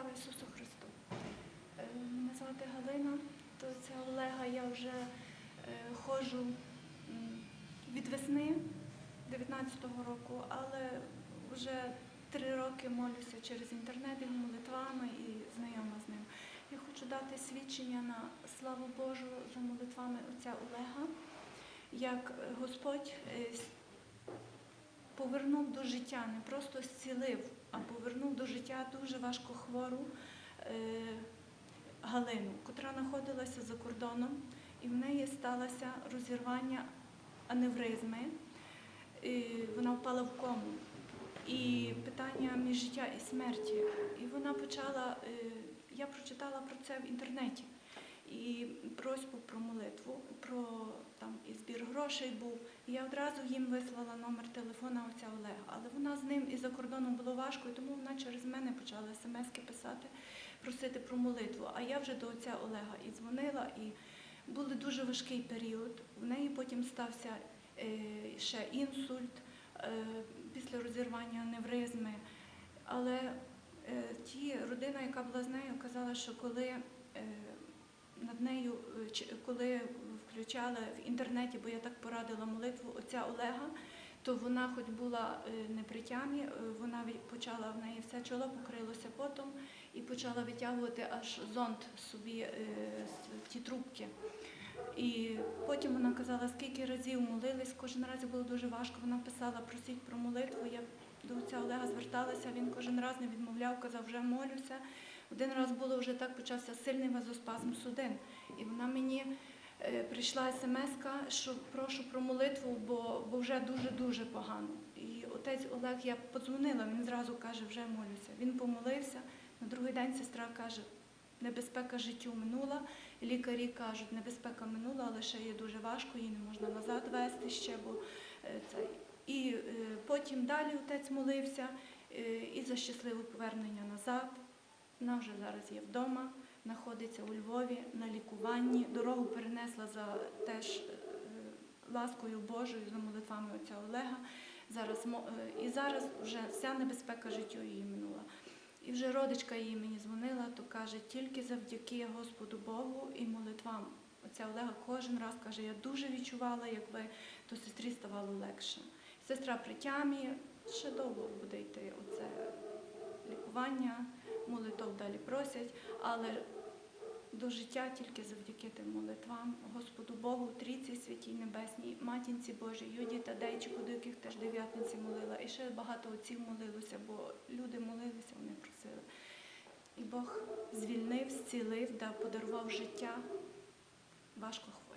Слава Ісусу Христу! Е, Мене звати Галина, то це Олега. Я вже е, ходжу від весни 19-го року, але вже три роки молюся через інтернет і молитвами і знайома з ним. Я хочу дати свідчення на славу Божу за молитвами отця Олега, як Господь е, повернув до життя, не просто зцілив, а повернув дуже важко хвору е, Галину, котра знаходилася за кордоном, і в неї сталося розірвання аневризми. Вона впала в кому. І питання між життя і смерті. І вона почала, е, я прочитала про це в інтернеті. І просьбу про молитву, про там і грошей був. І я одразу їм вислала номер телефона отця Олега. Але вона з ним і за кордоном було важко, і тому вона через мене почала смски писати, просити про молитву. А я вже до отця Олега і дзвонила, і був дуже важкий період. В неї потім стався е, ще інсульт е, після розірвання аневризми. Але е, ті родина, яка була з нею, казала, що коли над нею, е, коли включали в інтернеті, бо я так порадила молитву отця Олега, то вона хоч була е, не при тямі, е, вона почала в неї все чоло покрилося потом і почала витягувати аж зонд собі з- ті трубки. І потім вона казала, скільки разів молились, кожен раз було дуже важко. Вона писала, просіть про молитву. Я до отця Олега зверталася, він кожен раз не відмовляв, казав, вже молюся. Один раз було вже так, почався сильний вазоспазм судин. І вона мені е, прийшла смс, що прошу про молитву, бо, бо вже дуже-дуже погано. І отець Олег, я подзвонила, він зразу каже, вже молюся. Він помолився. На другий день сестра каже, небезпека життю минула. Лікарі кажуть, небезпека минула, але ще є дуже важко, її не можна назад вести ще, бо е, це. І е, потім далі отець молився і за щасливе повернення назад. Вона вже зараз є вдома, знаходиться у Львові на лікуванні. Дорогу перенесла за теж е, ласкою Божою, за молитвами отця Олега. Зараз, е, і зараз вже вся небезпека життю її минула. І вже родичка її мені дзвонила, то каже, тільки завдяки Господу Богу і молитвам. Оця Олега кожен раз каже, я дуже відчувала, як ви, то сестрі ставало легше. Сестра при тямі, ще довго буде йти оце лікування, молитов далі просять, але до життя тільки завдяки тим молитвам, Господу Богу, Трійці Святій Небесній, Матінці Божій, Юді та Дейчику, до яких теж дев'ятниці молила. І ще багато отців молилося, бо люди молилися, вони просили. І Бог звільнив, зцілив, да, подарував життя важко хворі.